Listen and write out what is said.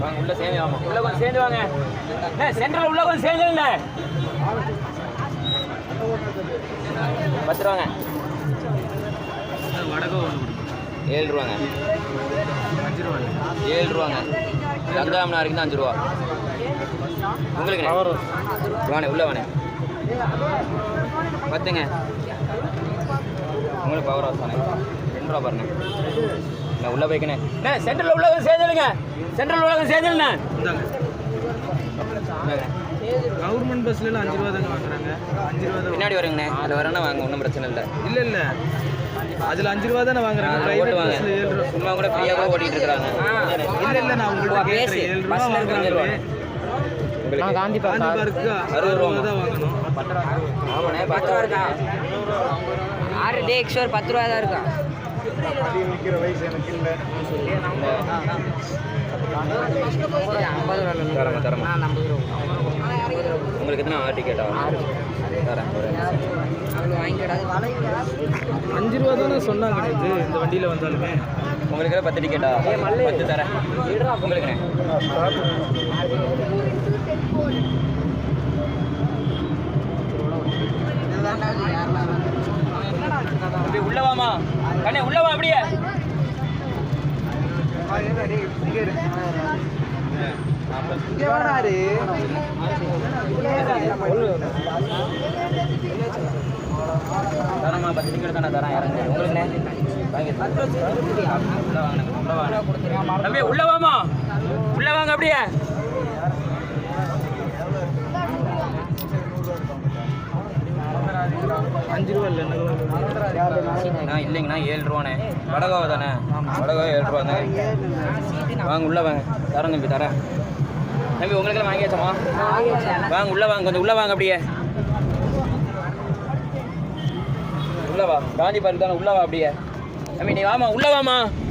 வாங்க உள்ள சேர்ந்து வாங்க உள்ள கொஞ்சம் சேர்ந்து வாங்க அண்ணே, சென்டர்ல உள்ள கொஞ்சம் சேர்ந்துருங்க பத்து ரூபாங்க ஏழு ரூபாங்க ஏழு ரூபாங்க அஞ்சாம் வரைக்கும் தான் அஞ்சு ரூபா உங்களுக்கு வாணே உள்ள வாணே பத்துங்க உங்களுக்கு பவர் ஹவுஸ் தானே ரூபா பாருங்க. நான் உள்ள போய்க்கணே. அண்ணே சென்டரில் உள்ள கொஞ்சம் சேர்ந்துருங்க சென்ட்ரல் உள்ள கொஞ்சம் சேர்ந்துருண்ணே கவர்மெண்ட் பஸ்ல அஞ்சு ரூபா தாங்க வாங்குறாங்க. அஞ்சு ரூபா பின்னாடி வரீங்கண்ணே. அதில் வரேன்னா வாங்க ஒன்றும் பிரச்சனை இல்லை. இல்ல இல்ல. அதுல அஞ்சு ரூபா தானே வாங்குறாங்க. பிரைவேட் பஸ்ல ஏழு ரூபா. சும்மா கூட ஃப்ரீயாக ஓட்டிட்டு இருக்காங்க இல்ல இல்ல நான் உங்கள்ட்ட கேட்கறேன் ஏழு ரூபா வாங்குறாங்க. காந்தி பார்க்கு அறுபது ரூபா தான் வாங்கணும். ஆமாண்ணே பத்து ரூபா இருக்கா? ஆறு டே எக்ஸ்ட்ரா பத்து ரூபா தான் இருக்கா? ஐம்பது ரூபா தரமா தரமா நான் ஐம்பது ரூபா உங்களுக்கு எத்தனை ஆறு தரேன் ஒரு அவ்வளோ வாங்கிக்கிடாது அஞ்சு ரூபா தானே சொன்னாங்க நேத்து இந்த வண்டியில வந்தாலுமே. உங்களுக்கு பத்து டிக்கெட்டா பத்து தரேன். உங்களுக்குண்ணே அப்படியே உள்ள வாமா கண்ணே உள்ள வா அப்படியே. தரமா பத்து டிக்கெட் தானே தரேன் இறங்க. வாமா உள்ள வாங்க அப்படியே. அஞ்சு ரூபா இல்லை என்ன நான் இல்லைங்கண்ணா ஏழு ரூபாண்ணே. வடகாவை தானே? வடகாவை ஏழு ரூபா தானே? வாங்க உள்ள வாங்க. தரேன் தம்பி தரேன். தம்பி உங்களுக்கெல்லாம் வாங்கியாச்சம்மா வாங்க உள்ள வாங்க கொஞ்சம் உள்ள வாங்க அப்படியே. உள்ளே வா. காந்தி பார்க் தானே உள்ளே வா அப்படியே. தம்பி நீ வாமா உள்ளே வாமா.